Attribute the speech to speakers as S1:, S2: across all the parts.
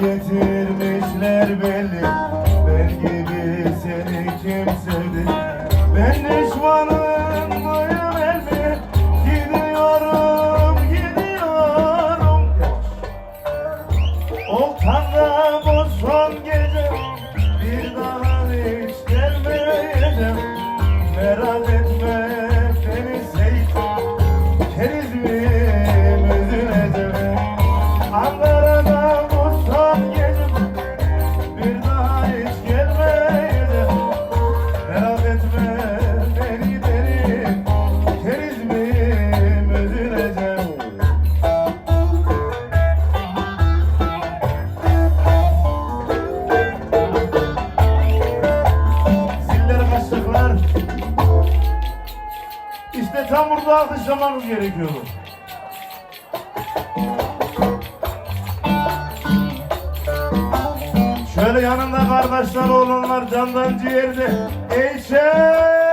S1: getirmişler beni. çamurda alkışlamanız gerekiyor. Şöyle yanında kardeşler olanlar candan ciğerde. Eyşe!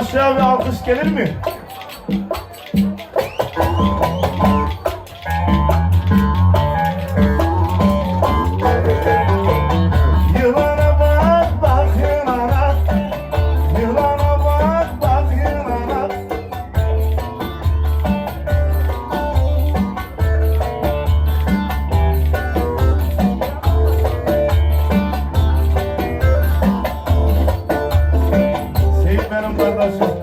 S1: aşağı bir alkış gelir mi? also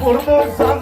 S1: Vurma sana